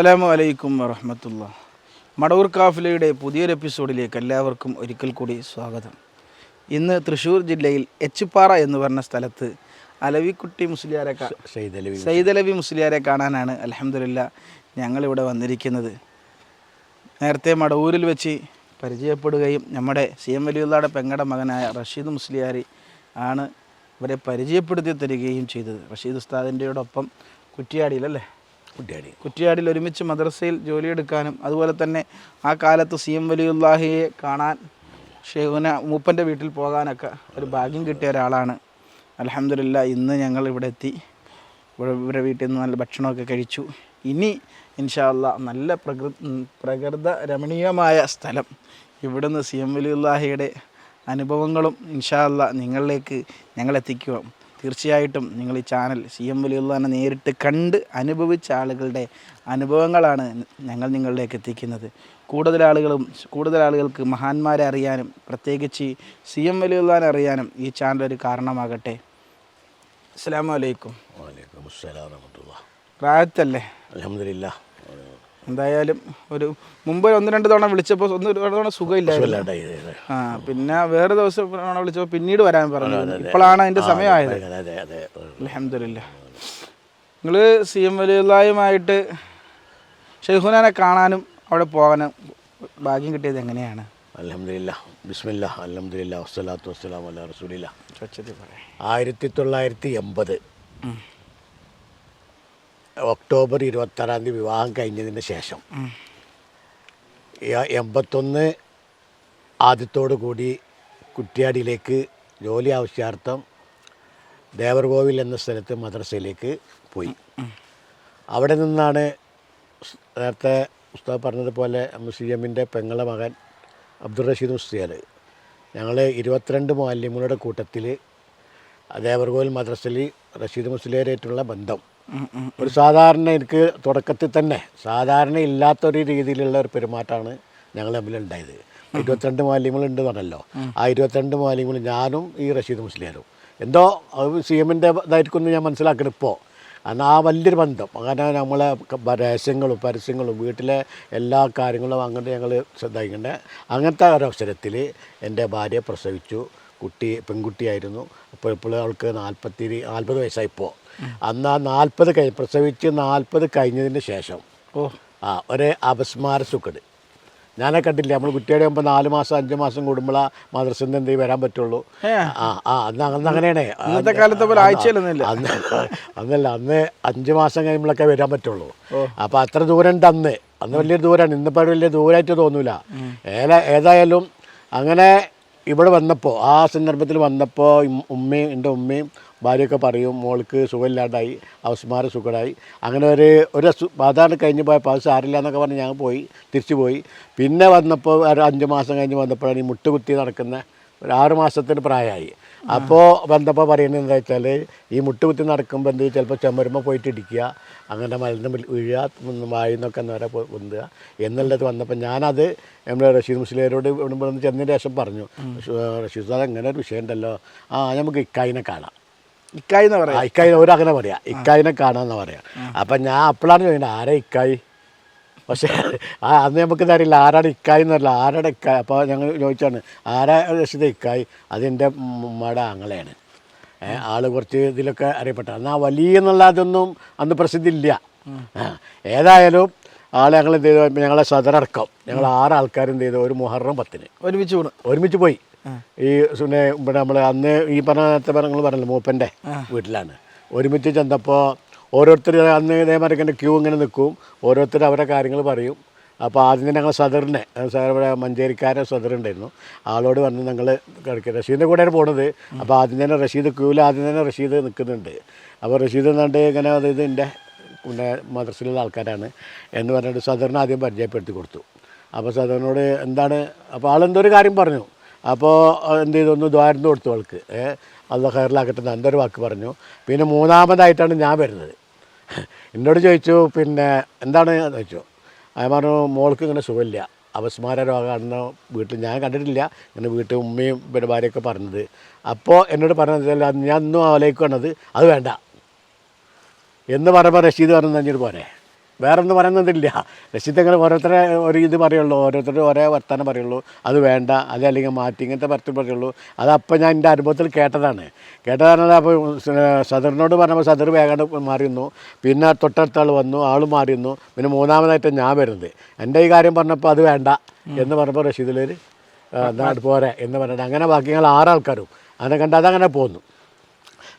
അസ്സലാമു അലൈക്കും വറഹമത്തുള്ള. മടവൂർ കാഫിലയുടെ പുതിയൊരു എപ്പിസോഡിലേക്ക് എല്ലാവർക്കും ഒരിക്കൽ കൂടി സ്വാഗതം. ഇന്ന് തൃശ്ശൂർ ജില്ലയിൽ എച്ചിപ്പാറ എന്ന് പറഞ്ഞ സ്ഥലത്ത് അലവിക്കുട്ടി മുസ്ലിയാരെ സൈദലവി മുസ്ലിയാരെ കാണാനാണ് അലഹമില്ല ഞങ്ങളിവിടെ വന്നിരിക്കുന്നത്. നേരത്തെ മടവൂരിൽ വെച്ച് പരിചയപ്പെടുകയും നമ്മുടെ സി എം വലിയുള്ളയുടെ പെങ്ങടെ മകനായ റഷീദ് മുസ്ലിയാരി ആണ് ഇവരെ പരിചയപ്പെടുത്തി തരികയും ചെയ്തത്. റഷീദ് ഉസ്താദിന്റെയോടൊപ്പം കുറ്റിയാടിയിലല്ലേ? കുട്ടിയാടി. കുറ്റിയാടിൽ ഒരുമിച്ച് മദ്രസയിൽ ജോലിയെടുക്കാനും അതുപോലെ തന്നെ ആ കാലത്ത് സി എം വലിയുല്ലാഹിയെ കാണാൻ ഷെഹുന മൂപ്പന്റെ വീട്ടിൽ പോകാനൊക്കെ ഒരു ഭാഗ്യം കിട്ടിയ ഒരാളാണ്. അലഹമില്ല ഇന്ന് ഞങ്ങൾ ഇവിടെ എത്തി. ഇവിടെ ഇവരുടെ വീട്ടിൽ നിന്ന് നല്ല ഭക്ഷണമൊക്കെ കഴിച്ചു. ഇനി ഇൻഷാല്ല നല്ല പ്രകൃ പ്രകൃത രമണീയമായ സ്ഥലം. ഇവിടുന്ന് സി എം വലിയുല്ലാഹിയുടെ അനുഭവങ്ങളും ഇൻഷാല്ല നിങ്ങളിലേക്ക് ഞങ്ങൾ എത്തിക്കുക തീർച്ചയായിട്ടും നിങ്ങൾ ഈ ചാനൽ സി എം വലിയുള്ളതിനെ നേരിട്ട് കണ്ട് അനുഭവിച്ച ആളുകളുടെ അനുഭവങ്ങളാണ് ഞങ്ങൾ നിങ്ങളിലേക്ക് എത്തിക്കുന്നത്. കൂടുതൽ ആളുകളും കൂടുതൽ ആളുകൾക്ക് മഹാന്മാരെ അറിയാനും പ്രത്യേകിച്ച് സി എം വലിയുള്ളതിനെ അറിയാനും ഈ ചാനൽ ഒരു കാരണമാകട്ടെ. അസ്സാം വലൈക്കും റായത്തല്ലേ അലഹമില്ല എന്തായാലും ഒരു മുമ്പ് ഒന്ന് രണ്ട് തവണ വിളിച്ചപ്പോൾ ഒന്ന് രണ്ട് തവണ സുഖമില്ലായിരുന്നു. ആ പിന്നെ വേറെ ദിവസം തവണ വിളിച്ചപ്പോൾ പിന്നീട് വരാൻ പറഞ്ഞു. ഇപ്പോഴാണ് അതിന്റെ സമയമായത്. അലഹമില്ല നിങ്ങൾ സി എം വലിയുള്ളായുമായിട്ട് ഷെയ്ഖുനാനെ കാണാനും അവിടെ പോകാനും ഭാഗ്യം കിട്ടിയത് എങ്ങനെയാണ്? അലഹമില്ല ബിസ്മില്ല. അലഹമില്ല വസ്സലാത്തു വസ്സലാം അല്ല റസൂലില്ല. സ്വച്ഛത പറയാം. ആയിരത്തി തൊള്ളായിരത്തി എൺപത്. ഒക്ടോബർ ഇരുപത്താറാം തീയതി വിവാഹം കഴിഞ്ഞതിന് ശേഷം. എൺപത്തൊന്ന് ആദ്യത്തോടു കൂടി കുറ്റ്യാടിയിലേക്ക് ജോലി ആവശ്യാർത്ഥം ദേവർകോവിൽ എന്ന സ്ഥലത്ത് മദ്രസയിലേക്ക് പോയി. അവിടെ നിന്നാണ് നേരത്തെ ഉസ്താദ് പറഞ്ഞതുപോലെ സി എമ്മിന്റെ പെങ്ങളെ മകൻ അബ്ദുൾ റഷീദ് മുസ്തിയാൽ ഞങ്ങൾ ഇരുപത്തിരണ്ട് മാലിന്യങ്ങളുടെ കൂട്ടത്തിൽ ദേവർകോവിൽ മദ്രസയിൽ റഷീദ് മുസ്ലിയാരായിട്ടുള്ള ബന്ധം. ഒരു സാധാരണ എനിക്ക് തുടക്കത്തിൽ തന്നെ സാധാരണ ഇല്ലാത്തൊരു രീതിയിലുള്ള ഒരു പെരുമാറ്റമാണ് ഞങ്ങൾ തമ്മിൽ ഉണ്ടായത് ഇരുപത്തിരണ്ട് മാലിന്യങ്ങളുണ്ട് പറഞ്ഞല്ലോ. ആ ഇരുപത്തിരണ്ട് മാലിന്യങ്ങൾ ഞാനും ഈ റഷീദ് മുസ്ലിയാരും. എന്തോ അത് സി എമ്മിന്റെ ഇതായിരിക്കും ഞാൻ മനസ്സിലാക്കണം ഇപ്പോൾ കാരണം ആ വലിയൊരു ബന്ധം. അങ്ങനെ നമ്മളെ രഹസ്യങ്ങളും പരസ്യങ്ങളും വീട്ടിലെ എല്ലാ കാര്യങ്ങളും അങ്ങനെ ഞങ്ങൾ ശ്രദ്ധിക്കേണ്ടത് അങ്ങനത്തെ ഒരവസരത്തിൽ എന്റെ ഭാര്യ പ്രസവിച്ചു. കുട്ടി പെൺകുട്ടിയായിരുന്നു. അപ്പോൾ ഇപ്പോൾ അവൾക്ക് നാൽപ്പത്തി നാൽപ്പത് വയസ്സായിപ്പോൾ അന്ന് ആ നാൽപ്പത് കഴിഞ്ഞ് പ്രസവിച്ച് നാൽപ്പത് കഴിഞ്ഞതിന് ശേഷം. ഓ. ആ ഒരു അപസ്മാര സുഖട്. ഞാനെ കണ്ടില്ല നമ്മൾ കുട്ടിയുടെ ആകുമ്പോൾ നാല് മാസം അഞ്ച് മാസം കൂടുമ്പോഴാ മദ്രസയിൽ നിന്ന് എന്തെങ്കിലും വരാൻ പറ്റുള്ളൂ. ആ ആ അന്ന് അന്ന് അങ്ങനെയാണേ. അന്നത്തെ കാലത്തെ പോലെ ആഴ്ചയിലൊന്നുമില്ല. അന്ന് അന്നല്ല അന്ന് അഞ്ച് മാസം കഴിയുമ്പോഴൊക്കെ വരാൻ പറ്റുള്ളൂ. അപ്പോൾ അത്ര ദൂരം ഉണ്ട് അന്ന് അന്ന് വലിയ ദൂരമാണ് ഇന്നിപ്പോൾ വലിയ ദൂരമായിട്ട് തോന്നൂല. ഏല ഏതായാലും അങ്ങനെ ഇവിടെ വന്നപ്പോൾ ആ സന്ദർഭത്തിൽ വന്നപ്പോൾ ഉമ്മയും എന്റെ ഉമ്മയും ഭാര്യയൊക്കെ പറയും മോൾക്ക് സുഖമില്ലാണ്ടായി അവസ്മാര സുഖമായി അങ്ങനെ ഒരു ഒരു അതാണ് കഴിഞ്ഞ് പോയപ്പോൾ അത് സാരില്ല എന്നൊക്കെ പറഞ്ഞ് ഞാൻ പോയി തിരിച്ചു പോയി. പിന്നെ വന്നപ്പോൾ ഒരു അഞ്ച് മാസം കഴിഞ്ഞ് വന്നപ്പോഴാണ് ഈ മുട്ടുകുത്തി നടക്കുന്ന ഒരു ആറ് മാസത്തിന് പ്രായമായി. അപ്പോൾ ബന്ധപ്പോൾ പറയുന്നത് എന്താ വെച്ചാൽ ഈ മുട്ടുകുത്തി നടക്കുമ്പോൾ എന്ത് ചിലപ്പോൾ ചുമരുമ്പോൾ പോയിട്ട് ഇടിക്കുക അങ്ങനെ മരുന്ന് വീഴുക വായു വായുന്നൊക്കെ നേരെ പൊന്തുക എന്നുള്ളത് വന്നപ്പോൾ ഞാനത് നമ്മുടെ റഷീദ് മുസ്ലിയരോട് ഇവിടെ വന്ന് ചെന്നതിന് ശേഷം പറഞ്ഞു. റഷീദ് സാർ അങ്ങനെ ഒരു വിഷയം ഉണ്ടല്ലോ. ആ നമുക്ക് ഇക്കായിനെ കാണാം. ഇക്കായി എന്ന് പറയാം? ഇക്കായി ഓരോ അങ്ങനെ പറയാം. ഇക്കായിനെ കാണാമെന്ന് പറയാം. അപ്പം ഞാൻ അപ്പോഴാണ് ചോദിക്കുന്നത് ആരെ ഇക്കായി? പക്ഷേ ആ അന്ന് നമുക്ക് തരില്ല ആരാണ് ഇക്കായി എന്നല്ല ആരുടെ ഇക്കായി? അപ്പോൾ ഞങ്ങൾ ചോദിച്ചാണ് ആരാ രക്ഷിത ഇക്കായി? അതെന്റെ ഉമ്മയുടെ ആങ്ങളെയാണ്. ആൾ ആൾ കുറച്ച് ഇതിലൊക്കെ അറിയപ്പെട്ട. എന്നാൽ വലിയ എന്നുള്ള അതൊന്നും അന്ന് പ്രസിദ്ധി ഇല്ല. ആ, ഏതായാലും ആളെ ഞങ്ങൾ എന്ത് ചെയ്തു? ഞങ്ങളെ സദറടക്കം ഞങ്ങൾ ആറ് ആൾക്കാർ എന്ത് ചെയ്തു? ഒരു മുഹറം പത്തിന്. ഒരുമിച്ച് കൂണ് ഒരുമിച്ച് പോയി. ഈ പിന്നെ ഇവിടെ നമ്മൾ അന്ന് ഈ പറഞ്ഞ നേരത്തെ പറഞ്ഞു പറഞ്ഞല്ലോ മൂപ്പന്റെ വീട്ടിലാണ്. ഒരുമിച്ച് ചെന്നപ്പോൾ ഓരോരുത്തർ അന്ന് ഇതേമാതിരി ഇങ്ങനെ ക്യൂ ഇങ്ങനെ നിൽക്കും. ഓരോരുത്തർ അവരുടെ കാര്യങ്ങൾ പറയും. അപ്പോൾ ആദ്യം തന്നെ ഞങ്ങൾ സദറിനെ ഇവിടെ സദർ സദറുണ്ടായിരുന്നു ആളോട് വന്ന് ഞങ്ങൾ കളിക്കുക റഷീദിന്റെ കൂടെയാണ് പോണത്. അപ്പോൾ ആദ്യം തന്നെ റഷീദ് ക്യൂവിൽ ആദ്യം തന്നെ റഷീദ് നിൽക്കുന്നുണ്ട്. അപ്പോൾ റഷീദ് എന്നാണ്ട് ഇങ്ങനെ അതായത് എന്റെ പിന്നെ മദ്രസയിലുള്ള ആൾക്കാരാണ് എന്ന് പറഞ്ഞിട്ട് സദറിനെ ആദ്യം പരിചയപ്പെടുത്തി കൊടുത്തു. അപ്പോൾ സദറിനോട് എന്താണ് അപ്പോൾ ആളെന്തോ ഒരു കാര്യം പറഞ്ഞു. അപ്പോൾ എന്ത് ചെയ്തു? ഒന്ന് ദ്വാരം കൊടുത്തു അവൾക്ക് അല്ല ഹയറിലാക്കട്ടെ എന്തൊരു വാക്ക് പറഞ്ഞു. പിന്നെ മൂന്നാമതായിട്ടാണ് ഞാൻ വരുന്നത്. എന്നോട് ചോദിച്ചു പിന്നെ എന്താണ്? ചോദിച്ചു. അത് പറഞ്ഞു മോൾക്ക് ഇങ്ങനെ സുഖമില്ല. അപസ്മാര രോഗമാണെന്ന് വീട്ടിൽ ഞാൻ കണ്ടിട്ടില്ല. ഇങ്ങനെ വീട്ടിൽ ഉമ്മയും പിന്നെ ഭാര്യയൊക്കെ പറഞ്ഞത്. അപ്പോൾ എന്നോട് പറഞ്ഞത് ഞാൻ ഇന്നും ആലോചിക്കുന്നത് അത് വേണ്ട. എന്ന് പറയുമ്പോൾ റഷീദ് പറഞ്ഞു തന്നിട്ട് പോരെ. വേറെ ഒന്നും പറയുന്നതില്ല. അങ്ങനെ ഓരോരുത്തരെ ഒരു ഇത് പറയുള്ളൂ ഓരോരുത്തരുടെ ഒരേ വർത്തമാനം പറയുള്ളൂ. അത് വേണ്ട അത് അല്ലെങ്കിൽ മാറ്റി ഇങ്ങനത്തെ പരത്തിൽ പറയുള്ളൂ. അതപ്പോൾ ഞാൻ എന്റെ അനുഭവത്തിൽ കേട്ടതാണ്. കേട്ടതാണ് അപ്പോൾ സദറിനോട് പറഞ്ഞപ്പോൾ സദർ വേഗം മാറിയിരുന്നു. പിന്നെ തൊട്ടടുത്ത ആൾ വന്നു ആൾ മാറിയിരുന്നു. പിന്നെ മൂന്നാമതായിട്ട് ഞാൻ വരുന്നത്. എന്റെ ഈ കാര്യം പറഞ്ഞപ്പോൾ അത് വേണ്ട എന്ന് പറഞ്ഞപ്പോൾ റഷീദിലൊരു നാട് പോരെ എന്ന് പറഞ്ഞിട്ട് അങ്ങനെ ബാക്കി ഞങ്ങൾ ആറാൾക്കാരും അതിനെ കണ്ട് അതങ്ങനെ പോന്നു.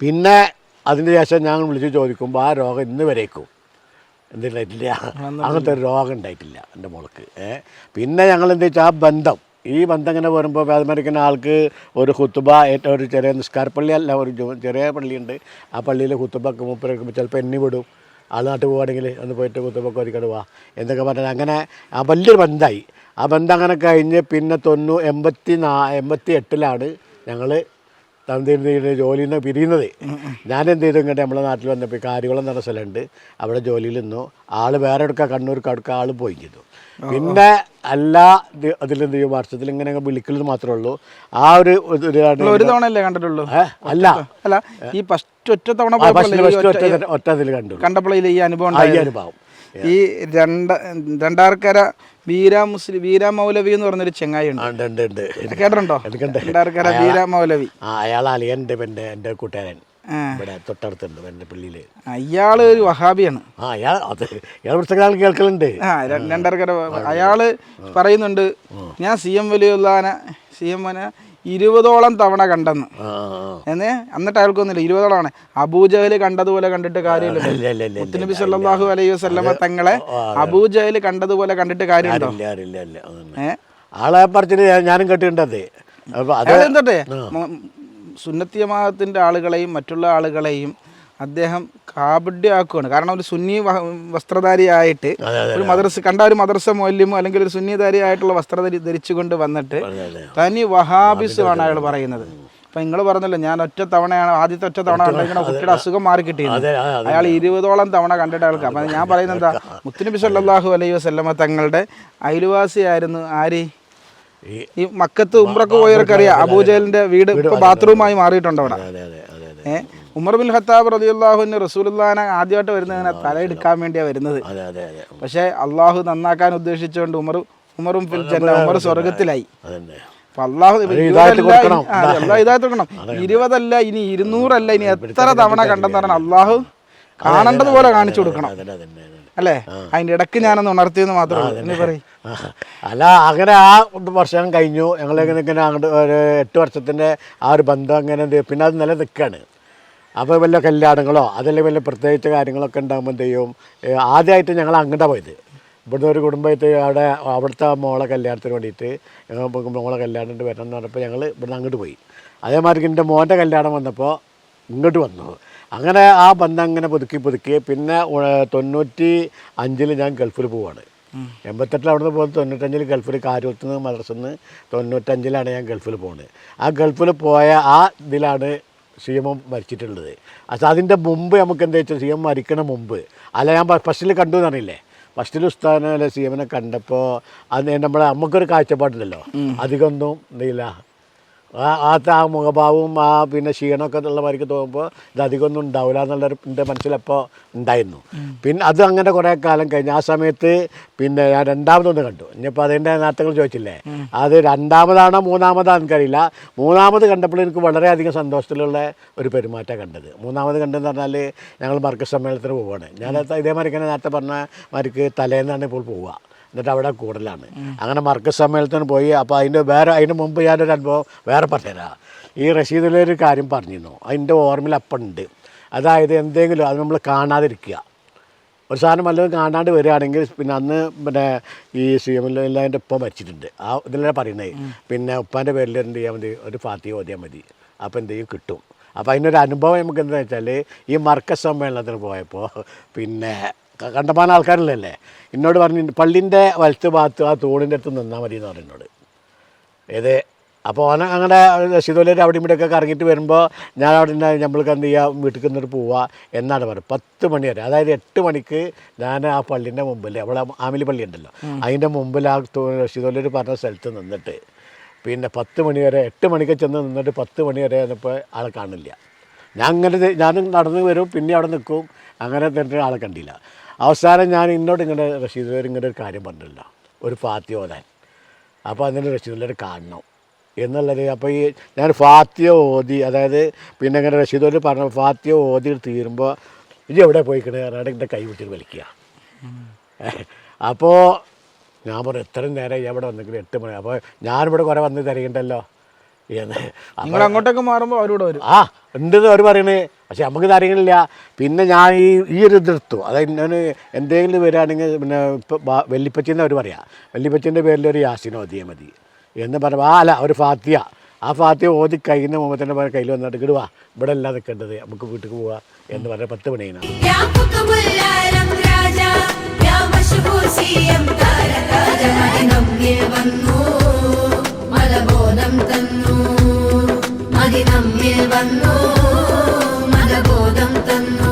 പിന്നെ അതിന് ശേഷം ഞാൻ വിളിച്ച് ചോദിക്കുമ്പോൾ ആ രോഗം ഇന്ന് വരേക്കും. എന്തുണ്ടായിട്ടില്ല അങ്ങനത്തെ ഒരു രോഗം ഉണ്ടായിട്ടില്ല എന്റെ മോൾക്ക്. ഏഹ് പിന്നെ ഞങ്ങൾ എന്താ വെച്ചാൽ ആ ബന്ധം. ഈ ബന്ധം ഇങ്ങനെ വരുമ്പോൾ വേദമരിക്കുന്ന ആൾക്ക് ഒരു ഹുത്തുബ ഏറ്റവും ഒരു ചെറിയ നിസ്കാരപ്പള്ളി അല്ല ഒരു ചെറിയ പള്ളിയുണ്ട്. ആ പള്ളിയിൽ ഹുത്തുബക്ക് മുപ്പരക്കുമ്പോൾ ചിലപ്പോൾ എണ്ണി വിടും. ആൾ നാട്ടിൽ പോവുകയാണെങ്കിൽ ഒന്ന് പോയിട്ട് കുത്തുമ്പോൾ ഒരുക്കട് വാ. എന്നൊക്കെ പറഞ്ഞാൽ അങ്ങനെ ആ വലിയൊരു ബന്ധമായി ആ ബന്ധം അങ്ങനെ കഴിഞ്ഞ് പിന്നെ തൊണ്ണൂ എൺപത്തി നാ എൺപത്തി എട്ടിലാണ് ഞങ്ങൾ തന്നിരുന്ന ജോലിയിൽ നിന്ന് പിരിയുന്നത്. ഞാൻ എന്ത് ചെയ്തു ഇങ്ങോട്ട് നമ്മളെ നാട്ടിൽ വന്നപ്പോൾ കാര്യകുളം നല്ല സ്ഥലമുണ്ട്. അവിടെ ജോലിയിൽ നിന്നു. ആൾ വേറെ എടുക്കുക കണ്ണൂർക്ക് അടുക്ക ആൾ പോയി ചെയ്തു. പിന്നെ എല്ലാ അതിൽ അതിലെന്ത് ചെയ്യും? വർഷത്തിൽ ഇങ്ങനെ വിളിക്കുന്നത് മാത്രമേ ഉള്ളൂ. ആ ഒരു ഒരു- തവണ അല്ലേ കണ്ടിട്ടുള്ളൂ? അല്ല. അല്ല ഈ ഫസ്റ്റ് ഒറ്റ തവണ ഒറ്റ- അതിൽ കണ്ടു കണ്ടപ്പോൾ ഈ അനുഭവം അനുഭവം. ഈ രണ്ട രണ്ടാർക്കര വീരാ മുസ്ലിം വീരാ മൗലവി എന്ന് പറഞ്ഞൊരു ചെങ്ങായി ഉണ്ട്. കേട്ടിട്ടുണ്ടോ? രണ്ടാർക്കര വീരാ മൗലവി. അയാൾ അലിയന്റെ എന്റെ എന്റെ കൂട്ടുകാരൻ. ഇവിടെ തൊട്ടടുത്തുണ്ട് എന്റെ പള്ളിയിൽ അയാൾ ഒരു വഹാബിയാണ്. ആ അയാൾ അത് പുസ്തകങ്ങൾ കേൾക്കലുണ്ട്. ആ ര- രണ്ടാർക്കര അയാൾ പറയുന്നുണ്ട് ഞാൻ സി എം വലിയുള്ളാന സി എം ഇരുപതോളം തവണ കണ്ടെന്ന്. എന്നേ? എന്നിട്ട് അയാൾക്കൊന്നുമില്ല. ഇരുപതോളമാണ് അബൂജഹൽ കണ്ടതുപോലെ കണ്ടിട്ട് കാര്യമില്ല. മുത്തുനബി സല്ലല്ലാഹു അലൈഹി വസല്ലമ തങ്ങളെ അബൂജഹൽ കണ്ടതുപോലെ കണ്ടിട്ട് കാര്യമുണ്ടോ? ആളെ ഞാനും കേട്ടിട്ടുണ്ട് അത് അപ്പോൾ അത് എന്തട്ടെ സുന്നത്തി ആളുകളെയും മറ്റുള്ള ആളുകളെയും അദ്ദേഹം കാപഡ്യമാക്കുകയാണ് കാരണം ഒരു സുന്നി വസ്ത്രധാരിയായിട്ട് ഒരു മദ്രസ കണ്ട ഒരു മദ്രസ മൂല്യമോ അല്ലെങ്കിൽ ഒരു സുന്നിധാരിയായിട്ടുള്ള വസ്ത്രധരി ധരിച്ചുകൊണ്ട് വന്നിട്ട് തനി വഹാബിസ് തനി വഹാബിസുമാണ് അയാൾ പറയുന്നത്. അപ്പൊ നിങ്ങൾ പറഞ്ഞല്ലോ ഞാൻ ഒറ്റ തവണയാണ് ആദ്യത്തെ ഒറ്റ തവണ കണ്ടിരിക്കണ കുട്ടിയുടെ അസുഖം മാറി കിട്ടിയത് അയാൾ ഇരുപതോളം തവണ കണ്ടിട്ട് അയാൾക്ക് അപ്പം ഞാൻ പറയുന്നത് എന്താ മുത്തുനബി സല്ലാഹു അലൈഹി വസല്ലമ തങ്ങളുടെ അയൽവാസിയായിരുന്നു ആര്? ഈ മക്കത്ത് ഉമ്രക്ക് പോയവർക്കറിയാം അബൂജലിന്റെ വീട് ഇപ്പൊ ബാത്റൂമായി മാറിയിട്ടുണ്ട് അവിടെ ഏഹ് ഉമർ ബിൻ ഖത്താബ് റളിയല്ലാഹുവിന് റസൂലുള്ളാനെ ആദ്യമായിട്ട് വരുന്നതിനെ തലയെടുക്കാൻ വേണ്ടിയാണ് വരുന്നത്. പക്ഷേ അള്ളാഹു നന്നാക്കാൻ ഉദ്ദേശിച്ചുകൊണ്ട് ഉമർ ഉമറും ഉമർ സ്വർഗത്തിലായി അപ്പൊ അള്ളാഹു ഇരുപതല്ല. ഇനി- ആ, അള്ളാഹു ഇതായിട്ട് കൊടുക്കണം. ഇരുപതല്ല ഇനി ഇരുന്നൂറല്ല ഇനി എത്ര തവണ കണ്ടെന്ന് പറഞ്ഞാൽ അള്ളാഹു കാണേണ്ടതുപോലെ കാണിച്ചു കൊടുക്കണം. അല്ലെ? അതിന്റെ ഇടയ്ക്ക് ഞാനൊന്ന് ഉണർത്തിയെന്ന് മാത്രമേ പറയും. അല്ല അങ്ങനെ ആ വർഷം കഴിഞ്ഞു. ഞങ്ങൾ ഇങ്ങനെ ഇങ്ങനെ അങ്ങോട്ട് ഒരു എട്ട് വർഷത്തിന്റെ ആ ഒരു ബന്ധം അങ്ങനെ പിന്നെ അത് നിലനിൽക്കുകയാണ്. അപ്പോൾ വല്ല കല്യാണങ്ങളോ അതല്ലെങ്കിൽ വല്ല പ്രത്യേകിച്ച് കാര്യങ്ങളൊക്കെ ഉണ്ടാകുമ്പോൾ എന്ത് ചെയ്യും? ആദ്യമായിട്ട് ഞങ്ങൾ അങ്ങോട്ട് പോയത്. ഇവിടുന്ന് ഒരു കുടുംബത്തെ അവിടെ അവിടുത്തെ മോളെ കല്യാണത്തിന് വേണ്ടിയിട്ട് ഞങ്ങൾ മോളെ കല്യാണത്തിന് വരണം എന്ന് പറഞ്ഞപ്പോൾ ഞങ്ങൾ ഇവിടുന്ന് അങ്ങോട്ട് പോയി. അതേമാതിരി എന്റെ മോന്റെ കല്യാണം വന്നപ്പോൾ ഇങ്ങോട്ട് വന്നു. അങ്ങനെ ആ ബന്ധം അങ്ങനെ പുതുക്കി പുതുക്കി. പിന്നെ തൊണ്ണൂറ്റി അഞ്ചിൽ ഞാൻ ഗൾഫിൽ പോവാണ്. എൺപത്തെട്ടിൽ അവിടെ നിന്ന് പോകുന്നത് തൊണ്ണൂറ്റഞ്ചിൽ ഗൾഫിൽ കാര്യത്തിൽ നിന്ന് മദ്രസിൽ നിന്ന് തൊണ്ണൂറ്റഞ്ചിലാണ് ഞാൻ ഗൾഫിൽ പോകുന്നത് ആ ഗൾഫിൽ പോയ ആ ഇതിലാണ് സി എം മരിച്ചിട്ടുള്ളത്. പക്ഷേ അതിന്റെ മുമ്പ് നമുക്ക് എന്താ വെച്ചാൽ സി എം മരിക്കണ മുമ്പ് അല്ല ഞാൻ ഫസ്റ്റിൽ കണ്ടു എന്നറിയില്ലേ ഫസ്റ്റിൽ ഉസ്താദിനെ അല്ലെ സി എമ്മിനെ കണ്ടപ്പോൾ അത് നമ്മളെ നമുക്കൊരു കാഴ്ചപ്പാടില്ലല്ലോ അധികമൊന്നും എന്തില്ല ആ ആ മുഖഭാവവും ആ പിന്നെ ക്ഷീണമൊക്കെ ഉള്ള മാതിരിക്ക് തോന്നുമ്പോൾ ഇത് അധികമൊന്നും ഉണ്ടാവില്ല എന്നുള്ളൊരു എന്റെ മനസ്സിലപ്പോൾ ഉണ്ടായിരുന്നു. പിന്നെ അത് അങ്ങനെ കുറേ കാലം കഴിഞ്ഞ് ആ സമയത്ത് പിന്നെ ഞാൻ രണ്ടാമതൊന്ന് കണ്ടു. ഇനിയിപ്പോൾ അതിന്റെ നേരത്തെ ചോദിച്ചില്ലേ? അത് രണ്ടാമതാണോ മൂന്നാമതാണോ എനിക്കറിയില്ല. മൂന്നാമത് കണ്ടപ്പോൾ എനിക്ക് വളരെയധികം സന്തോഷത്തിലുള്ള ഒരു പെരുമാറ്റം കണ്ടത്. മൂന്നാമത് കണ്ടെന്ന് പറഞ്ഞാൽ ഞങ്ങൾ മർക്കസ് സമ്മേളനത്തിന് പോവുകയാണ് ഞാൻ ഇതേമാതിരി ഇങ്ങനെ നേരത്തെ പറഞ്ഞ മാർക്ക് തലേന്നാണ് ഇപ്പോൾ പോവുക. എന്നിട്ട് അവിടെ കൂടുതലാണ്. അങ്ങനെ മർക്കസ് സമ്മേളനത്തിന് പോയി അപ്പോൾ അതിന്റെ വേറെ അതിന് മുമ്പ് ഞാനൊരു അനുഭവം വേറെ പറഞ്ഞുതരാം. ഈ റഷീദിലൊരു കാര്യം പറഞ്ഞിരുന്നു. അതിന്റെ ഓർമ്മയിൽ അപ്പം ഉണ്ട്. അതായത് എന്തെങ്കിലും അത് നമ്മൾ കാണാതിരിക്കുക. ഒരു സാധനം വല്ലതും കാണാണ്ട് വരികയാണെങ്കിൽ പിന്നെ അന്ന് പിന്നെ ഈ സി എം എല്ലാതിന്റെ ഉപ്പ മരിച്ചിട്ടുണ്ട്. ആ ഇതിലാണ് പറയുന്നത്. പിന്നെ ഉപ്പാന്റെ പേരിൽ എന്ത് ചെയ്യാൻ മതി? ഒരു ഫാത്തി ഓതിയാൽ മതി. അപ്പോൾ എന്ത് ചെയ്യും? കിട്ടും. അപ്പോൾ അതിനൊരു അനുഭവം നമുക്ക് എന്താ വെച്ചാൽ ഈ മർക്കസ് സമ്മേളനത്തിന് പോയപ്പോൾ പിന്നെ കണ്ടമാനം ആൾക്കാരില്ലല്ലേ എന്നോട് പറഞ്ഞു പള്ളിന്റെ വലത്ത് ഭാഗത്ത് ആ തൂണിന്റെ അടുത്ത് നിന്നാൽ മതി എന്ന് പറഞ്ഞു എന്നോട് ഏത്? അപ്പോൾ ഓന അങ്ങനെ ശിതോലർ അവിടെ ഇവിടെയൊക്കെ കറങ്ങിയിട്ട് വരുമ്പോൾ ഞാൻ അവിടെ നിന്ന് നമ്മൾക്ക് എന്ത് ചെയ്യുക വീട്ടിൽ നിന്നിട്ട് പോവുക എന്നാണ് പറയുന്നത് പത്ത് മണി വരെ. അതായത് എട്ട് മണിക്ക് ഞാൻ ആ പള്ളിന്റെ മുമ്പിൽ അവിടെ ആമിലി പള്ളി ഉണ്ടല്ലോ. അതിന്റെ മുമ്പിൽ ആ ശിതോലർ പറഞ്ഞ സ്ഥലത്ത് നിന്നിട്ട് പിന്നെ പത്ത് മണി വരെ എട്ട് മണിക്ക് ചെന്ന് നിന്നിട്ട് പത്ത് മണി വരെ വന്നപ്പോൾ ആളെ കാണില്ല. ഞാൻ അങ്ങനെ ഞാൻ നടന്ന് വരും പിന്നെ അവിടെ നിൽക്കും. അങ്ങനെ തന്നെ ആളെ കണ്ടില്ല. അവസാനം ഞാൻ ഇന്നോട് ഇങ്ങനെ റഷീദ് ഇങ്ങനെ ഒരു കാര്യം പറഞ്ഞില്ല ഒരു ഫാത്തി ഓതാൻ. അപ്പോൾ അതിന് റഷീദുള്ളവർ കാണണം എന്നുള്ളത് അപ്പോൾ ഈ ഞാൻ ഫാത്തിയ ഓതി അതായത് പിന്നെ ഇങ്ങനെ റഷീദോട് പറഞ്ഞു ഫാത്തിയ ഓതി തീരുമ്പോൾ ഇത് എവിടെ പോയി കിടക്കാറാണ് എന്റെ കൈ വിട്ടിൽ വലിക്കുക. അപ്പോൾ ഞാൻ പറഞ്ഞു എത്ര നേരം ഇവിടെ വന്നിട്ട് എട്ട് മണി. അപ്പോൾ ഞാനിവിടെ കുറേ വന്ന് തിരയണ്ടല്ലോ നിങ്ങൾ അങ്ങോട്ടൊക്കെ മാറുമ്പോൾ അവരോട് വരും. ആ ഉണ്ടെന്ന് അവർ പറയണേ. പക്ഷെ നമുക്ക് കാര്യങ്ങളില്ല പിന്നെ ഞാൻ ഈ ഈ ഒരു ഇതെടുത്തു അതായത് ഞാൻ എന്തെങ്കിലും വരികയാണെങ്കിൽ പിന്നെ ഇപ്പോൾ വെല്ലിപ്പച്ചിന്ന് അവർ പറയാം. വെല്ലിപ്പച്ചിന്റെ പേരിൽ ഒരു യാസിനോ ഓതിയാൽ മതി. എന്ന് പറയുമ്പോൾ ആ അല്ല ഒരു ഫാത്തിയ. ആ ഫാത്തിയ ഓതി കഴിയുന്ന മുമ്പ് തന്നെ പറഞ്ഞ കയ്യിൽ വന്നിട്ട് കിടുവാ ഇവിടെ അല്ല നിൽക്കേണ്ടത് നമുക്ക് വീട്ടിൽ പോവാ എന്ന് പറഞ്ഞ പത്ത് മണിയാണ്. മതബോധം തന്നു. അതിനമ്മിൽ വന്നു. മതബോധം തന്നു.